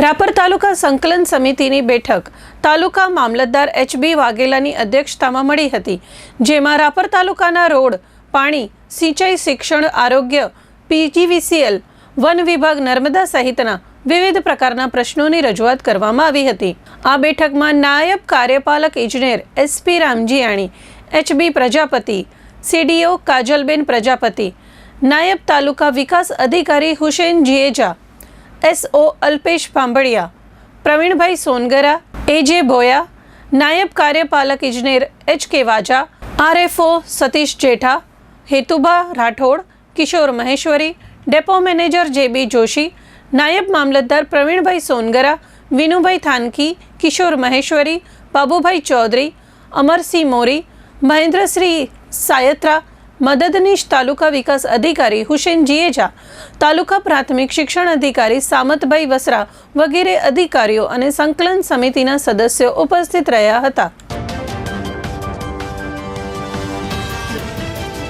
રાપર તાલુકા સંકલન સમિતિની બેઠક તાલુકા મામલતદાર એચબી વાઘેલાની અધ્યક્ષતામાં મળી હતી, જેમાં રાપર તાલુકાના રોડ, પાણી, સિંચાઈ શિક્ષણ, આરોગ્ય, પીજીવીસીએલ, વન વિભાગ નર્મદા સહિતના વિવિધ પ્રકારના પ્રશ્નોની રજૂઆત કરવામાં આવી હતી. આ બેઠકમાં નાયબ કાર્યપાલક ઇજનેર SP Ramjiyani HB Prajapati CDO Kajalben Prajapati, નાયબ તાલુકા વિકાસ અધિકારી Husen Jieja SO Alpesh પાંભળિયા Pravinbhai Songara એજે Bhoya નાયબ કાર્યપાલક ઇજનેર H K Vaja RFO Satish Jetha Hetubha Rathod Kishor Maheshwari depot manager J B Joshi નાયબ મામલતદાર પ્રવીણભાઈ સોનગરા વિનુભાઈ થાનકી કિશોર મહેશ્વરી બાબુભાઈ ચૌધરી અમરસિંહ મોરી મહેન્દ્રશ્રી સાયત્રા મદદનીશ તાલુકા વિકાસ અધિકારી હુસેન જીએજા, તાલુકા પ્રાથમિક શિક્ષણ અધિકારી સામતભાઈ વસરા વગેરે અધિકારીઓ અને સંકલન સમિતિના સદસ્યો ઉપસ્થિત રહ્યા હતા.